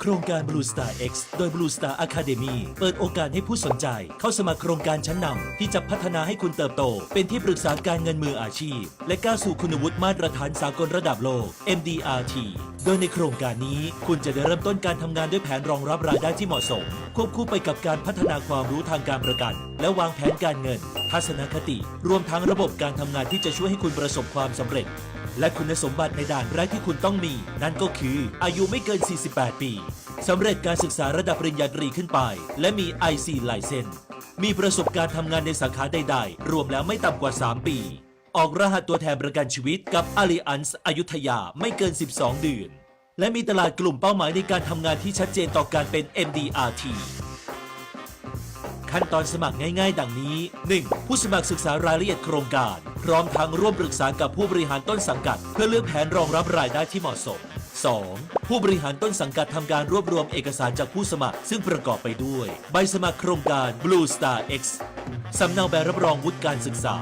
โครงการ Blue Star X โดย Blue Star Academy เปิดโอกาสให้ผู้สนใจ เข้าสมัครโครงการชั้นนำที่จะพัฒนาให้คุณเติบโต เป็นที่ปรึกษาการเงินมืออาชีพ และก้าวสู่คุณวุฒิมาตรฐานสากลระดับโลก MDRT โดยในโครงการนี้ คุณจะได้เริ่มต้นการทำงานด้วยแผนรองรับรายได้ที่เหมาะสม ควบคู่ไปกับการพัฒนาความรู้ทางการประกัน และวางแผนการเงิน ทัศนคติ รวมทั้งระบบการทำงานที่จะช่วยให้คุณประสบความสำเร็จ และคุณสมบัติในด่านแรกที่คุณต้องมี นั่นก็คืออายุไม่เกิน 48 ปีสำเร็จการศึกษาระดับปริญญาตรีขึ้นไป และมี IC ไลเซนมีประสบการณ์ทำงานในสาขาใดๆ รวมแล้วไม่ต่ำกว่า 3 ปี ออกรหัสตัวแทนประกันชีวิตกับ Allianz อยุธยาไม่เกิน 12 เดือน และมีตลาดกลุ่มเป้าหมายในการทำงานที่ชัดเจนต่อการเป็น MDRT ขั้นตอนสมัครง่าย ๆ ดังนี้ 1. ผู้สมัครศึกษารายละเอียดโครงการ พร้อมทั้งร่วมปรึกษากับผู้บริหารต้นสังกัด เพื่อเลือกแผนรองรับรายได้ที่เหมาะสม 2. ผู้บริหารต้นสังกัดทำการรวบรวมเอกสารจากผู้สมัคร ซึ่งประกอบไปด้วย ใบสมัครโครงการ Blue Star X สำเนาใบรับรองวุฒิการศึกษา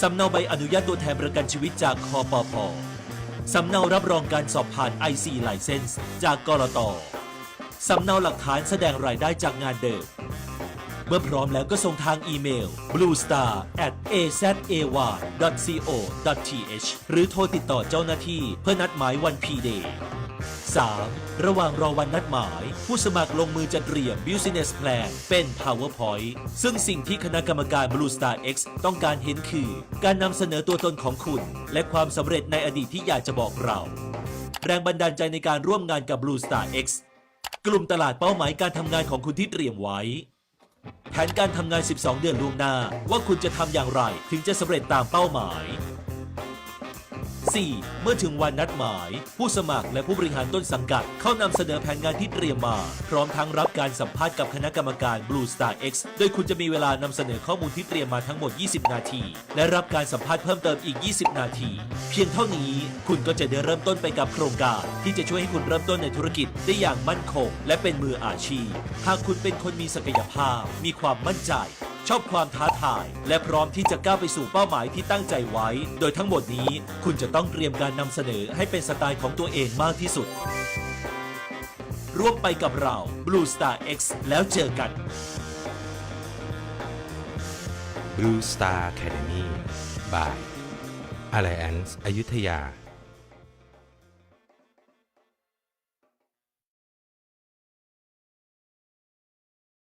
สำเนาใบอนุญาตตัวแทนประกันชีวิตจากคอปพสำเนารับรองการสอบผ่าน IC License จากกรตสำเนาหลักฐานแสดงรายได้จากงานเดิม เมื่อพร้อมแล้วก็ส่งทางอีเมล bluestar at azay.co.th หรือโทรติดต่อเจ้าหน้าที่เพื่อนัดหมายวันพีเดย์ 3. ระหว่างรอวันนัดหมาย ผู้สมัครลงมือจัดเตรียม Business Plan เป็น PowerPoint ซึ่งสิ่งที่คณะกรรมการ Blue Star X ต้องการเห็นคือ การนำเสนอตัวตนของคุณ และความสำเร็จในอดีตที่อยากจะบอกเรา แรงบันดาลใจในการร่วมงานกับ Blue Star X กลุ่มตลาดเป้าหมายการทำงานของคุณที่เตรียมไว้ แผนการทำงาน 12 เดือนล่วงหน้า ว่าคุณจะทำอย่างไร ถึงจะสำเร็จตามเป้าหมาย 4. เมื่อถึงวันนัดหมาย ผู้สมัครและผู้บริหารต้นสังกัด เข้านำเสนอแผนงานที่เตรียมมา พร้อมทั้งรับการสัมภาษณ์กับคณะกรรมการ Blue Star X โดยคุณจะมีเวลานำเสนอข้อมูลที่เตรียมมาทั้งหมด 20 นาที และรับการสัมภาษณ์เพิ่มเติมอีก 20 นาที เพียงเท่านี้คุณก็จะได้เริ่มต้นไปกับโครงการที่จะช่วยให้คุณเริ่มต้นในธุรกิจได้อย่างมั่นคง และเป็นมืออาชีพ หากคุณเป็นคนมีศักยภาพ มีความมั่นใจ ชอบความท้าทาย และพร้อมที่จะก้าวไปสู่เป้าหมายที่ตั้งใจไว้ โดยทั้งหมดนี้คุณจะต้องเตรียมการนำเสนอให้เป็นสไตล์ของตัวเองมากที่สุด ร่วมไปกับเรา Blue Star X แล้วเจอกัน Blue Star Academy by Alliance อยุธยา